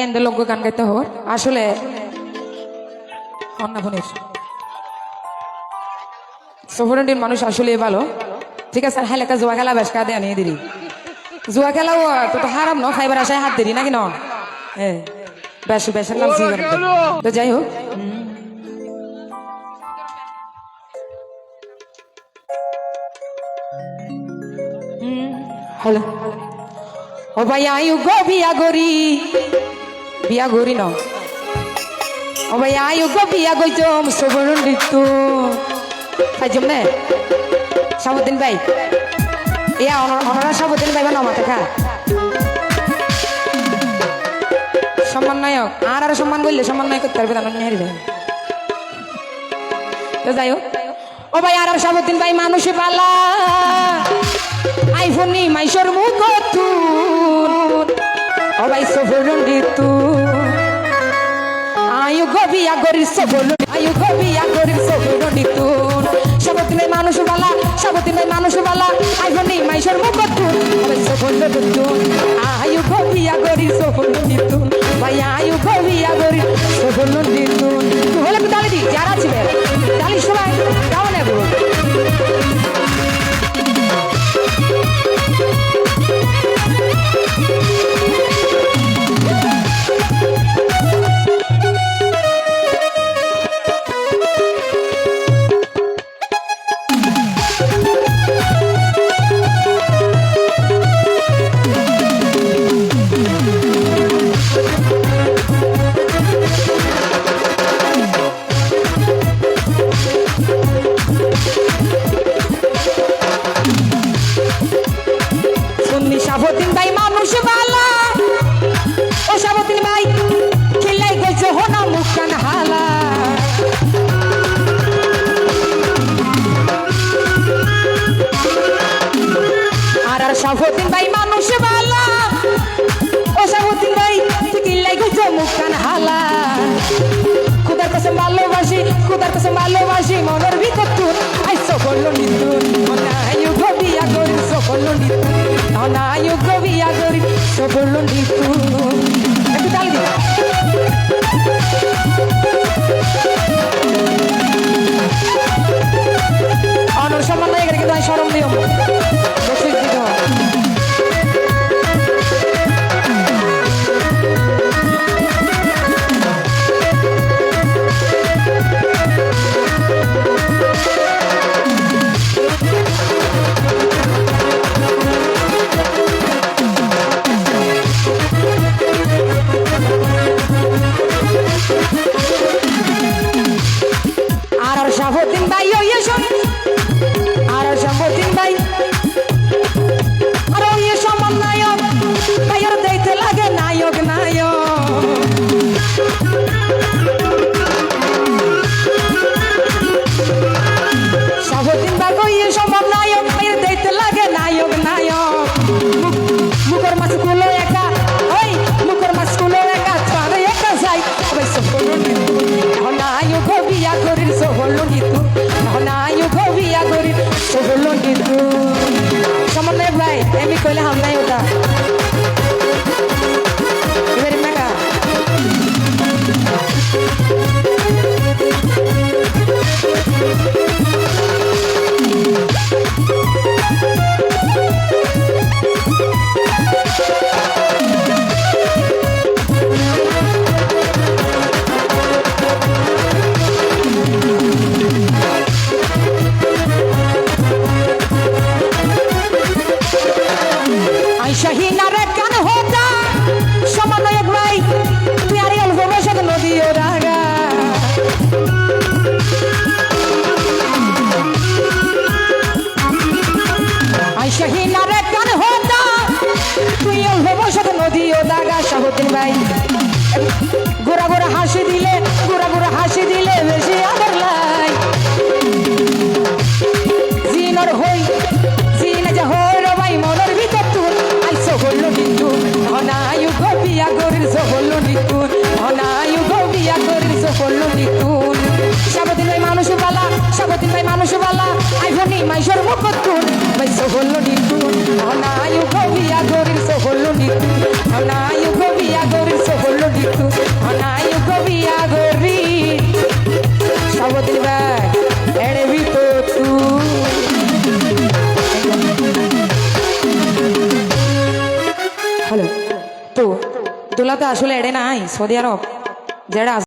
And গান গাইতে হওয়ার আসলে অন্নাভনের মানুষ আসলে ভালো। ঠিক আছে হাইলেকা জুয়া খেলা বেশ কাদে আনিয়ে দিলি। জুয়া খেলাও তো তো হারাম ন খাইবার আশায় হাত দিলি নাকি ন? হ্যাঁ বেশ বেশের নাম তো যাই হোক। হলো ও ভাই আয়ু গো বিয়া গরি। বিয়া গরি ন। ও ভাই আয়ু বিয়া গইজম সবরণ ঋতু। খাইজম নে সাবুদ্দিন ভাই। ইয়া অনরা সাবুদ্দিন ভাই বা নমাতে খা। সম্মান নায়ক আর আর সম্মান বললে সম্মান নায়ক করতে পারবে তার নেহারি তো যাই হোক। ও ভাই, আর সাবুদ্দিন ভাই, মানুষ পালা। আইফোন নি মাইশোর মুখ তুন ভাই সবরণ ঋতু আয়ু গবিয়া গরির সবল আয়ু গবিয়া গরির সবল নিতুন সবতিনে মানুষ বালা সবতিনে মানুষ বালা। আইফোন নি মাইশোর মুখ তুন ও ভাই আয়ু গবিয়া গরির সবল নিতুন ভাই, আয়ু গবিয়া গরির সবল নিতুন হলে তালি দি, যারা ছিল। তালি সবাই। ও সাবতিন ভাই খেলাই গেছে হোনা মুখান হালা। আর আর সাবতিন ভাই মানুষ বালা। ও সাবতিন ভাই খেলাই গেছে মুখান হালা। খুদার কাছে ভালোবাসি, খুদার কাছে ভালোবাসি, মনের ভিতর তুন আই সকল নিতুন অনায়ু গবিয়া গরি, সকল নিতুন অনায়ু গবিয়া গরি, সকল নিতুন Thank you. সমন্বয় ভাই এমনি কইলে হাম বসত নদী ও দাগা সাহতিন ভাই। গোরা গোরা হাসি দিলে গোরা গোরা হাসি দিলে বেশি আদর লাই। জিনর হই, জিন যে হই রে ভাই, মনের ভিতর তুন আই সকল নিতু অনায়ু গবিয়া গরির সকল নিতুন অনায়ু গবিয়া গরির সকল নিতুন সাবদিন ভাই মানুষ বালা সাবদিন ভাই মানুষ বালা আই ভনি মাইশর মুখ mai sohollo dittu avna yugo via gorin sohollo dittu avna yugo via gorin sohollo dittu avna yugo via gori sabodil ba ere vito tu hello তো তোলা তো আসলে এড়ে নাই সৌদি আরব যারা